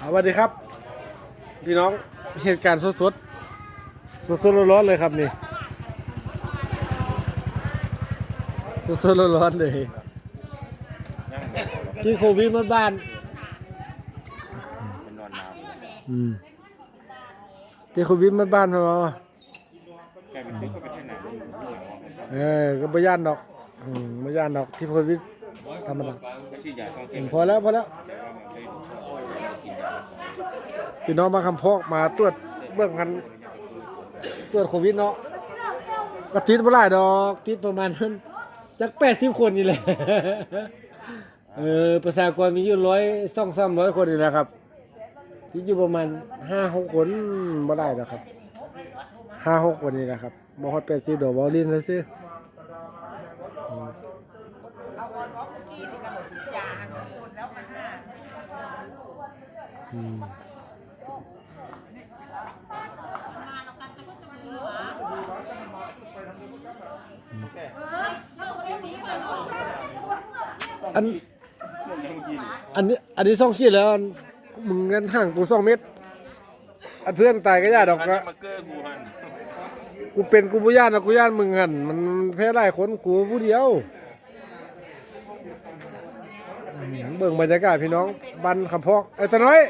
สวัสดีครับพี่น้องเหตุการณ์สดๆสดๆร้อนๆเลยครับนี่สดๆร้อนๆเลยที่โควิดมาบ้านเป็นนอนน้อืมที่โควิดมาบ้านเหรอำแกเป็นตึกก็เป็นที่ไหนไม่รู้ไม่รู้เออก็บ่ย่านดอกอืมบ่ย่านดอกที่โควิดธรรมดาก็ชื่อยาต้องอืเก็บมพอแล้วพอแล้ว แต่ว่ามันไม่รู้ว่ากินยา พี่น้องมาคำพอกมาตรวจเบื้องกันตรวจโควิดเนาะก็ติดบ่หลายดอกติดประมาณนั้นจัก80คนนี่แหละเออประชากรมีอยู่ร้อยสองสามร้อยคนนี่แหละครับที่อยู่ประมาณห้าหกคนบ่ได้หรอกครับห้าหกคนนี่แหละครับบ่ฮอด80ดอกบ่ลิ้นเลยซิอืม อืมอันยังกินอันนี้ อันนี้ซ่องขีดแล้วอันมึงเงินห่างกูสองเม็ดอันเพื่อนตายก็ย่าดอกอันก็นี้มาเกอร์กูหันกูเป็นกูบ่ย่านนะกูย่านมึงหันมันแพ้หลายคนกูผู้เดียวอืมเบิ่งบรรยากาศพี่น้องบ้านคำพอกไอ้ตาน้อย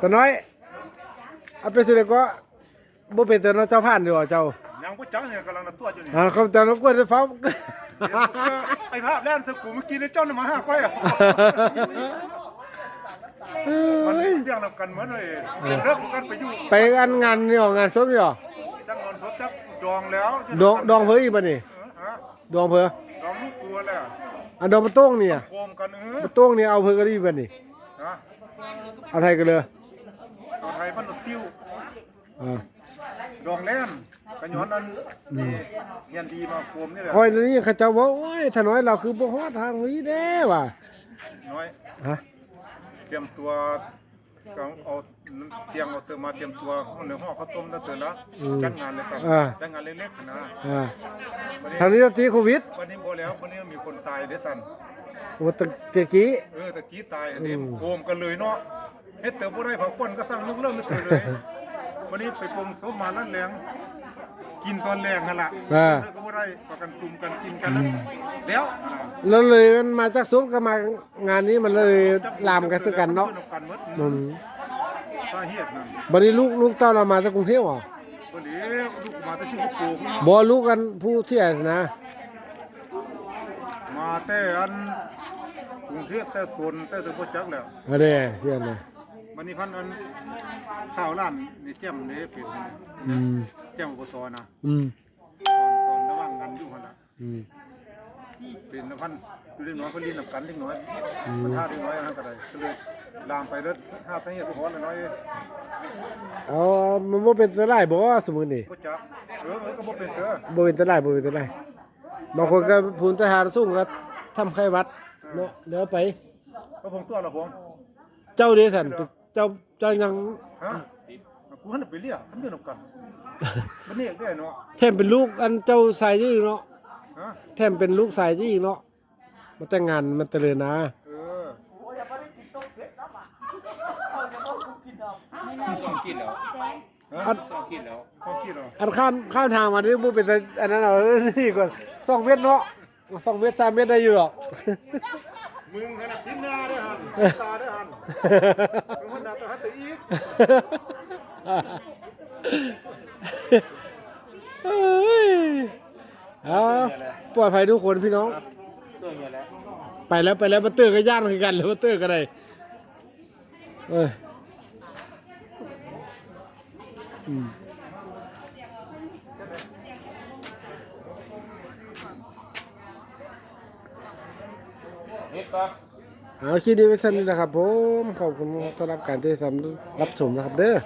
ตาน้อยเอาไปสิเด็กก็บ่เป็นแต่เนาะเจ้าผ่านดีกว่าเจ้ายังผู้จังเนี่ยกำลังตัวอยู่นี่อ่าเขาแต่เรากวดฟ้า ไอ้ภาพแล่นสกูเมื่อกี้นี่เจ้านี่มาห้าก้อยอะมันเสียงนำกันเหมือนเลยเลิกกันไปอยู่ไปงานงานนี่หรองานศพนี่หรอจังเงินสดจักดองแล้วดองดองเพิ่นอีกบ่นี่ฮะดองเพิ่นดองลูกตัวแล้วอันดองมาโต้งนี่อะโคมกันเออมาโต้งนี่เอาเพิ่นก็ดีบ่นี่ฮะเอาไทยกันเลยตัวไทยมันติ้วอ่าดองแล่น กันย้อนนั้นเฮียนดีมาโคมนี่แหละคอยนี่เขาเจ้าว่าโอ้ยถ้าน้อยเราคือบ่ฮอดทางนี้แน่ว่ะน้อยฮะเตรียมตัวเอาเอาเตรียมเอาเติมมาเตรียมตัวในห้องข้าวต้มแล้วเตือนแล้วจัดงานเลยครับจัดงานเล็กๆนะอ่าทางนี้เราตีโควิดวันนี้บ่แล้ววันนี้มีคนตายเด้อสันโอ้ตะตะกี้เออตะกี้ตายเห็นโคมกันเลยเนาะเฮ็ดเติบบ่ได้เผาก้นก็สร้างลูกเริ่มไม่เกิดเลยวันนี้ไปปรุงเขามานั่นแรง กินตอนแรงนั่นล่ะอ่าเลิกก็บ่ได้ประกันซุ่มกันกินกันแล้วแล้วอ่าแล้วเลยมันมาจากซุปก็มางานนี้มันเลยลามกันซะกันเนาะพื่อกันหมดอืมสาเหตุนั่นบัดนี้ลูกลูกเต้าเรามาจากกรุงเทพเหรอบ่เหลียวลูกมาแต่สิงคโปร์บ่ลูกกันผู้เสียนะมาแต่อันกรุงเทพแต่สนแต่ถึงบ่จักแล้วอะเด้เสียนะ วันนี้พันอันข้าวร้านนี่แจ่มนี่เป็นอืมแจ่มอบตนะอืมตอนตอนระหว่างงานอยู่หั่นน่ะอืมเป็นพันอยู่เล็กน้อยเพิ่นเรียนนํกันเล็กน้อยมันท่าเล็กน้อยนะก็ได้ก็เลยลามไปเด้อท่าสังเกตบ่ฮอดน้อยเอามันบ่เป็นตะไลบ่สมมุตินี่บ่จักเออเออก็บ่เป็นเด้อบ่เป็นตะไลบ่เป็นตะไลบางคนก็พูนทหารสูงก็ทำไข้หวัดเนาะเดี๋ยวไปก็ผมตัวละผม เจ้าเดซัน เจ้าเจ้ายังฮะกูหันไปเรียกคันเดียวนํกันมันนี่ได้เนาะแถมเป็นลูกอันเจ้าสายยี่เนาะฮะแถมเป็นลูกสายยี่เนาะมาแต่งงานมันเตลินนะเออสองกินแล้วฮะสองกินแล้วพอคิดเหรออันข้ามข้ามทางมานี่บ่เป็นแต่อันนั้นเอานี่ก่อนสองเมตรเนาะสองเมตรสามเมตรได้อยู่หรอกมึงขนาดพิ้นหน้าด้วยหันตาด้วยหันมึง เอ้ยเอาปลอดภัยทุกคนพี่น้อง ตัวเงี้ยแล้วไปแล้วไปแล้วมาเตอร์ก็ย่านคือกันเลยมาเตอร์ก็ได้เอ้ยอืมเฮ็ดปะ เอาคลิปนี้ไว้สั้นนี้นะครับผม ขอบคุณสำหรับการที่รับชมนะครับเด้อ